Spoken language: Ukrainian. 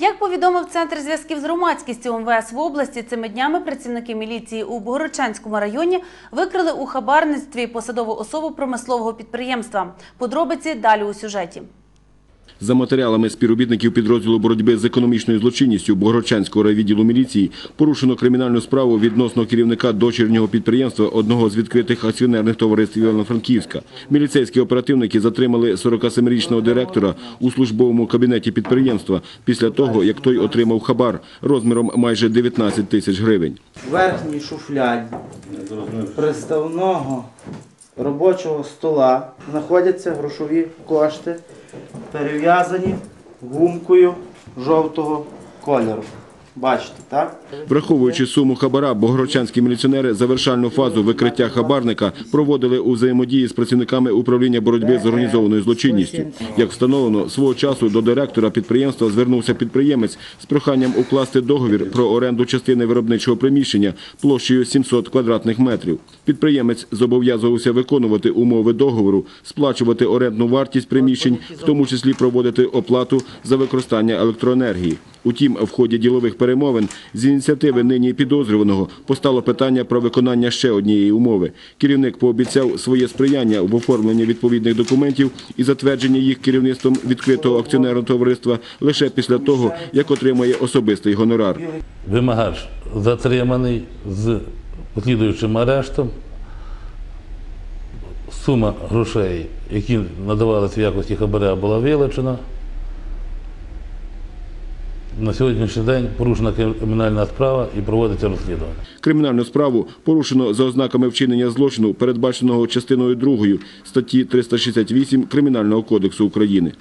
Як повідомив Центр зв'язків з громадськістю МВС в області, цими днями працівники міліції у Богородчанському районі викрили у хабарництві посадову особу промислового підприємства. Подробиці далі у сюжеті. За матеріалами співробітників підрозділу боротьби з економічною злочинністю Богородчанського райвідділу міліції порушено кримінальну справу відносно керівника дочірнього підприємства одного з відкритих акціонерних товариств Івано-Франківська. Міліцейські оперативники затримали 47-річного директора у службовому кабінеті підприємства після того, як той отримав хабар розміром майже 19 тисяч гривень. Верхній шуфляді приставного робочого стола знаходяться грошові кошти, перев'язані гумкою жовтого кольору. Бачите, так? Враховуючи суму хабара, богородчанські міліціонери завершальну фазу викриття хабарника проводили у взаємодії з працівниками управління боротьби з організованою злочинністю. Як встановлено, свого часу до директора підприємства звернувся підприємець з проханням укласти договір про оренду частини виробничого приміщення площею 700 квадратних метрів. Підприємець зобов'язувався виконувати умови договору, сплачувати орендну вартість приміщень, в тому числі проводити оплату за використання електроенергії. Утім, в ході ділових перемовин з ініціативи нині підозрюваного постало питання про виконання ще однієї умови. Керівник пообіцяв своє сприяння в оформленні відповідних документів і затвердження їх керівництвом відкритого акціонерного товариства лише після того, як отримає особистий гонорар. Вимагач затриманий з послідуючим арештом. Сума грошей, які надавалися в якості хабаря, була вилучена. На сьогоднішній день порушена кримінальна справа і проводиться розслідування. Кримінальну справу порушено за ознаками вчинення злочину, передбаченого частиною 2 статті 368 Кримінального кодексу України.